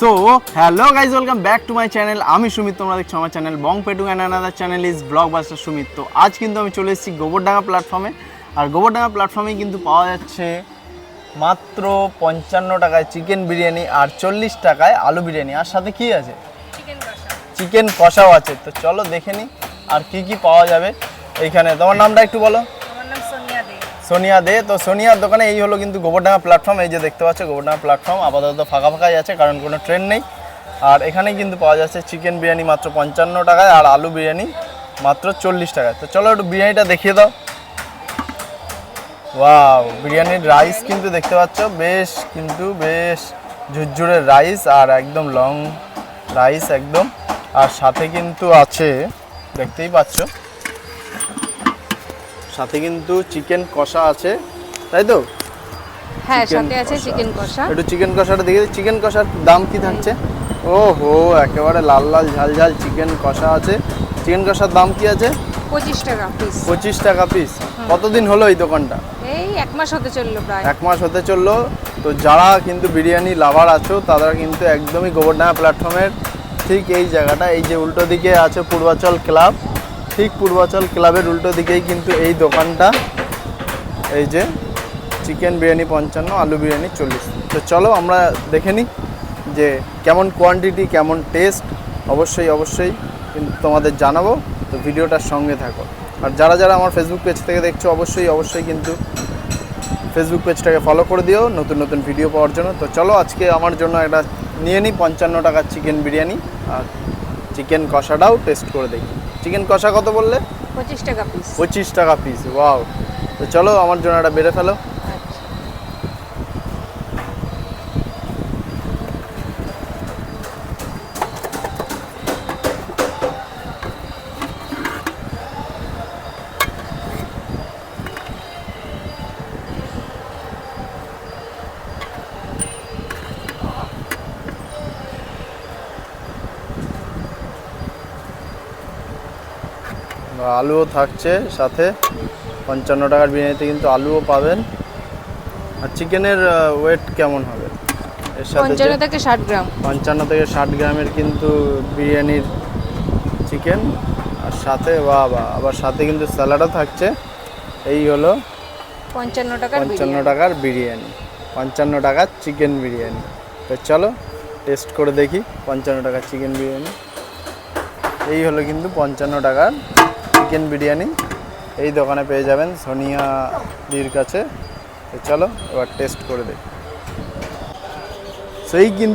So hello guys welcome back to my channel আমি সুমিত তোমরা দেখছ আমার channel Bong Petu and another channel is blog buster Sumit তো আজ কিন্তু আমি চলে এসেছি গোবরডাঙ্গা প্ল্যাটফর্মে আর গোবরডাঙ্গা প্ল্যাটফর্মে কিন্তু পাওয়া যাচ্ছে মাত্র পঞ্চান্ন টাকায় চিকেন বিরিয়ানি আর চল্লিশ টাকায় আলু বিরিয়ানি। আর সাথে কি আছে? চিকেন কষাও আছে। তো চলো দেখে নিই আর কি কি পাওয়া যাবে এইখানে তোমার নামটা একটু বলো। সোনিয়া দে। তো সোনিয়ার দোকানে এই হলো কিন্তু গোবরডাঙ্গা প্ল্যাটফর্ম এই যে দেখতে পাচ্ছ, গোবরডাঙ্গা প্ল্যাটফর্ম আপাতত ফাঁকা ফাঁকাই আছে, কারণ কোনো ট্রেন নেই। আর এখানে কিন্তু পাওয়া যাচ্ছে চিকেন বিরিয়ানি মাত্র পঞ্চান্ন টাকায় আর আলু বিরিয়ানি মাত্র চল্লিশ টাকায়। তো চলো একটু বিরিয়ানিটা দেখিয়ে দাও। ওয়াও বিরিয়ানির রাইস কিন্তু দেখতে পাচ্ছ, বেশ কিন্তু বেশ ঝুরঝুরে রাইস আর একদম লং রাইস একদম। আর সাথে কিন্তু আছে, দেখতেই পাচ্ছ সাথে কিন্তু চিকেন কষা আছে তাই তো? হ্যাঁ সাথে আছে চিকেন কষা। একটু চিকেন কষাটা দেখে চিকেন কষার দাম কি থাকছে? ও হো একেবারে লাল লাল ঝাল ঝাল চিকেন কষা আছে। চিকেন কষার দাম কি আছে? পঁচিশ টাকা পিস পঁচিশ টাকা পিস কতদিন হলো এই দোকানটা? এই এক মাস হতে চলল প্রায়। এক মাস হতে চলল। তো যারা কিন্তু বিরিয়ানি লাভার আছো তারা কিন্তু একদমই গোবরডাঙ্গা প্ল্যাটফর্মের ঠিক এই জায়গাটা। এই যে উল্টো দিকে আছে পূর্বাচল ক্লাব। ঠিক পূর্বাচল ক্লাবের উল্টো দিকেই কিন্তু এই দোকানটা। এই যে চিকেন বিরিয়ানি পঞ্চান্ন, আলু বিরিয়ানি চল্লিশ। তো চলো আমরা দেখে নিই যে কেমন কোয়ান্টিটি কেমন টেস্ট অবশ্যই অবশ্যই কিন্তু তোমাদের জানাব। তো ভিডিওটার সঙ্গে থাকো। আর যারা যারা আমার ফেসবুক পেজ থেকে দেখছ, অবশ্যই অবশ্যই কিন্তু ফেসবুক পেজটাকে ফলো করে দিও নতুন নতুন ভিডিও পাওয়ার জন্য। তো চলো আজকে আমার জন্য একটা নিয়ে নিই পঞ্চান্ন টাকার চিকেন বিরিয়ানি আর চিকেন কষাটাও টেস্ট করে দেখি। চিকেন কষা কত বললে? পঁচিশ টাকা পিস পঁচিশ টাকা পিস ওয়াও তো চলো আমার জন্য একটা বেড়ে ফেলো। আলুও থাকছে সাথে পঞ্চান্ন টাকার বিরিয়ানিতে কিন্তু আলুও পাবেন। আর চিকেনের ওয়েট কেমন হবে? এর সাথে পঞ্চান্ন থেকে ষাট গ্রাম। পঞ্চান্ন থেকে ষাট গ্রামের কিন্তু বিরিয়ানির চিকেন। আর সাথে বা বা আবার সাথে কিন্তু স্যালাডও থাকছে। এই হলো পঞ্চান্ন টাকার পঞ্চান্ন। টাকার বিরিয়ানি। পঞ্চান্ন টাকার চিকেন বিরিয়ানি। তো চলো টেস্ট করে দেখি পঞ্চান্ন টাকার চিকেন বিরিয়ানি। এই হলো কিন্তু পঞ্চান্ন টাকার চিকেন বিরিয়ানি এই দোকানে পেয়ে যাবেন সোনিয়া দির কাছে। চলো, এবার টেস্ট করে দেখি। সেই কিন্তু